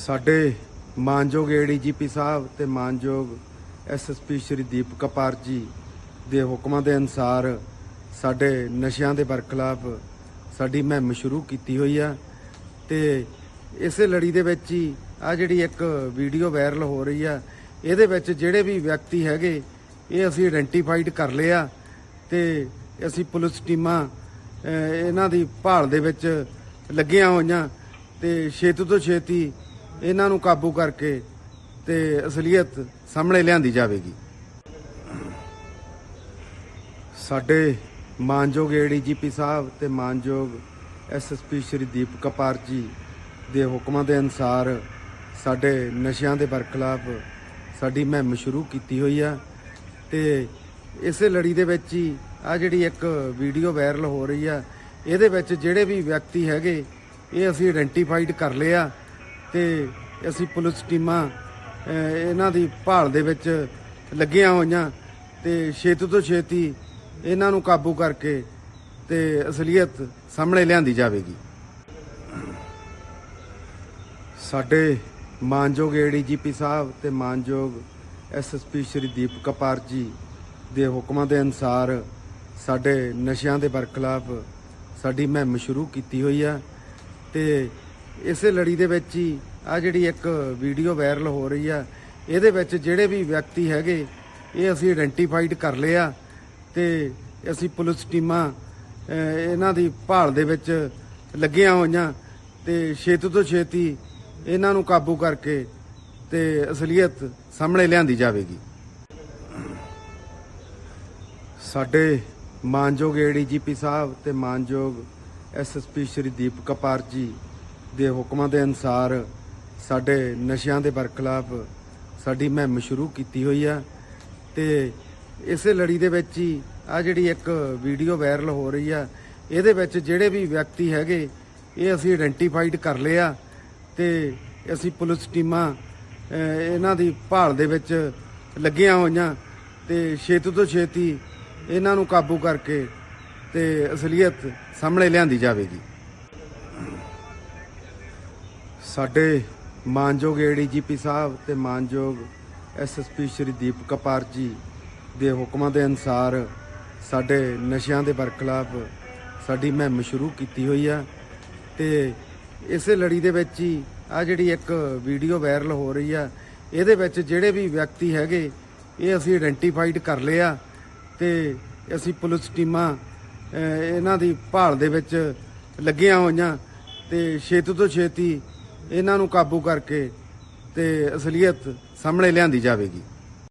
ਸਾਡੇ ਮਾਨਯੋਗ ਏਡੀਜੀਪੀ ਸਾਹਿਬ ਤੇ ਮਾਨਯੋਗ ਐਸਐਸਪੀ ਸ਼੍ਰੀ ਦੀਪਕ ਕਪਾਰ ਜੀ ਦੇ ਹੁਕਮਾਂ ਦੇ ਅਨਸਾਰ ਸਾਡੇ ਨਸ਼ਿਆਂ ਦੇ ਬਰਖਲਾਫ ਸਾਡੀ ਮੁਹਿੰਮ ਸ਼ੁਰੂ ਕੀਤੀ ਹੋਈ ਆ ਤੇ ਇਸੇ ਲੜੀ ਦੇ ਵਿੱਚ ਹੀ ਆ ਜਿਹੜੀ ਇੱਕ ਵੀਡੀਓ ਵਾਇਰਲ ਹੋ ਰਹੀ ਆ, ਇਹਦੇ ਵਿੱਚ ਜਿਹੜੇ ਵੀ ਵਿਅਕਤੀ ਹੈਗੇ, ਇਹ ਅਸੀਂ ਆਇਡੈਂਟੀਫਾਈਡ ਕਰ ਲਿਆ ਆ ਤੇ ਅਸੀਂ ਪੁਲਿਸ ਟੀਮਾਂ ਇਹਨਾਂ ਦੀ ਭਾਲ ਦੇ ਵਿੱਚ ਲੱਗੀਆਂ ਹੋਈਆਂ ਤੇ ਛੇਤੀ ਤੋਂ ਛੇਤੀ ਇਹਨਾਂ ਨੂੰ ਕਾਬੂ ਕਰਕੇ ਤੇ ਅਸਲੀਅਤ ਸਾਹਮਣੇ ਲਿਆਂਦੀ ਜਾਵੇਗੀ। ਸਾਡੇ ਮਾਨਯੋਗ ਏਡੀਜੀਪੀ ਸਾਹਿਬ ਤੇ ਮਾਨਯੋਗ ਐਸਐਸਪੀ ਸ਼੍ਰੀ ਦੀਪ ਕਪਾਰ ਜੀ ਦੇ ਹੁਕਮਾਂ ਦੇ ਅਨਸਾਰ ਸਾਡੇ ਨਸ਼ਿਆਂ ਦੇ ਬਰਖਲਾਫ ਸਾਡੀ ਮੁਹਿੰਮ ਸ਼ੁਰੂ ਕੀਤੀ ਹੋਈ ਆ ਤੇ ਇਸੇ ਲੜੀ ਦੇ ਵਿੱਚ ਹੀ ਆ ਜਿਹੜੀ ਇੱਕ ਵੀਡੀਓ ਵਾਇਰਲ ਹੋ ਰਹੀ ਆ, ਇਹਦੇ ਵਿੱਚ ਜਿਹੜੇ ਵੀ ਵਿਅਕਤੀ ਹੈਗੇ, ਇਹ ਅਸੀਂ ਆਇਡੈਂਟੀਫਾਈਡ ਕਰ ਲਿਆ ਤੇ ਅਸੀਂ ਪੁਲਿਸ ਟੀਮਾਂ ਇਹਨਾਂ ਦੀ ਭਾਲ ਦੇ ਵਿੱਚ ਲੱਗੀਆਂ ਹੋਈਆਂ ਤੇ ਛੇਤੀ ਤੋਂ ਛੇਤੀ ਇਹਨਾਂ ਨੂੰ ਕਾਬੂ ਕਰਕੇ ਤੇ ਅਸਲੀਅਤ ਸਾਹਮਣੇ ਲਿਆਂਦੀ ਜਾਵੇਗੀ। ਸਾਡੇ ਮਾਨਯੋਗ ਏਡੀਜੀਪੀ ਸਾਹਿਬ ਤੇ ਮਾਨਯੋਗ ਐਸਐਸਪੀ ਸ਼੍ਰੀ ਦੀਪਕ ਕਪਾਰ ਜੀ ਦੇ ਹੁਕਮਾਂ ਦੇ ਅਨਸਾਰ ਸਾਡੇ ਨਸ਼ਿਆਂ ਦੇ ਬਰਖਲਾਫ ਸਾਡੀ ਮੁਹਿੰਮ ਸ਼ੁਰੂ ਕੀਤੀ ਹੋਈ ਆ ਤੇ ਇਸੇ ਲੜੀ ਦੇ ਵਿੱਚ ਹੀ ਆ ਜਿਹੜੀ ਇੱਕ ਵੀਡੀਓ ਵਾਇਰਲ ਹੋ ਰਹੀ ਆ, ਇਹਦੇ ਵਿੱਚ ਜਿਹੜੇ ਵੀ ਵਿਅਕਤੀ ਹੈਗੇ, ਇਹ ਅਸੀਂ ਆਇਡੈਂਟੀਫਾਈਡ ਕਰ ਲਏ ਆ ਤੇ ਅਸੀਂ ਪੁਲਿਸ ਟੀਮਾਂ ਇਹਨਾਂ ਦੀ ਭਾਲ ਦੇ ਵਿੱਚ ਲੱਗੀਆਂ ਹੋਈਆਂ ਤੇ ਛੇਤੀ ਤੋਂ ਛੇਤੀ ਇਹਨਾਂ ਨੂੰ ਕਾਬੂ ਕਰਕੇ ਤੇ ਅਸਲੀਅਤ ਸਾਹਮਣੇ ਲਿਆਂਦੀ ਜਾਵੇਗੀ। ਸਾਡੇ ਮਾਨਯੋਗ ਏਡੀਜੀਪੀ ਸਾਹਿਬ ਤੇ ਮਾਨਯੋਗ ਐਸਐਸਪੀ ਸ਼੍ਰੀ ਦੀਪ ਕਪਾਰ ਜੀ ਦੇ ਹੁਕਮਾਂ ਦੇ ਅਨਸਾਰ ਸਾਡੇ ਨਸ਼ਿਆਂ ਦੇ ਬਰਖਲਾਫ ਸਾਡੀ ਮੁਹਿੰਮ ਸ਼ੁਰੂ ਕੀਤੀ ਹੋਈ ਆ ਤੇ ਇਸੇ ਲੜੀ ਦੇ ਵਿੱਚ ਹੀ ਆ ਜਿਹੜੀ ਇੱਕ ਵੀਡੀਓ ਵਾਇਰਲ ਹੋ ਰਹੀ ਆ, ਇਹਦੇ ਵਿੱਚ ਜਿਹੜੇ ਵੀ ਵਿਅਕਤੀ ਹੈਗੇ, ਇਹ ਅਸੀਂ ਆਇਡੈਂਟੀਫਾਈਡ ਕਰ ਲਏ ਆ ਤੇ ਅਸੀਂ ਪੁਲਿਸ ਟੀਮਾਂ ਇਹਨਾਂ ਦੀ ਭਾਲ ਦੇ ਵਿੱਚ ਲੱਗੀਆਂ ਹੋਈਆਂ ਤੇ ਛੇਤੀ ਤੋਂ ਛੇਤੀ ਇਹਨਾਂ ਨੂੰ ਕਾਬੂ ਕਰਕੇ ਤੇ ਅਸਲੀਅਤ ਸਾਹਮਣੇ ਲਿਆਂਦੀ ਜਾਵੇਗੀ। ਸਾਡੇ ਮਾਨਯੋਗ ਏਡੀਜੀਪੀ ਸਾਹਿਬ ਤੇ ਮਾਨਯੋਗ ਐਸਐਸਪੀ ਸ਼੍ਰੀ ਦੀਪਕ ਕਪਾਰ ਜੀ ਦੇ ਹੁਕਮਾਂ ਦੇ ਅਨਸਾਰ ਸਾਡੇ ਨਸ਼ਿਆਂ ਦੇ ਬਰਖਲਾਫ ਸਾਡੀ ਮੁਹਿੰਮ ਸ਼ੁਰੂ ਕੀਤੀ ਹੋਈ ਆ ਤੇ ਇਸੇ ਲੜੀ ਦੇ ਵਿੱਚ ਹੀ ਆ ਜਿਹੜੀ ਇੱਕ ਵੀਡੀਓ ਵਾਇਰਲ ਹੋ ਰਹੀ ਆ, ਇਹਦੇ ਵਿੱਚ ਜਿਹੜੇ ਵੀ ਵਿਅਕਤੀ ਹੈਗੇ, ਇਹ ਅਸੀਂ ਆਇਡੈਂਟੀਫਾਈਡ ਕਰ ਲਏ ਆ ਤੇ ਅਸੀਂ ਪੁਲਿਸ ਟੀਮਾਂ ਇਹਨਾਂ ਦੀ ਭਾਲ ਦੇ ਵਿੱਚ ਲੱਗੀਆਂ ਹੋਈਆਂ ਤੇ ਛੇਤੀ ਤੋਂ ਛੇਤੀ ਇਹਨਾਂ ਨੂੰ ਕਾਬੂ ਕਰਕੇ ਤੇ ਅਸਲੀਅਤ ਸਾਹਮਣੇ ਲਿਆਂਦੀ ਜਾਵੇਗੀ।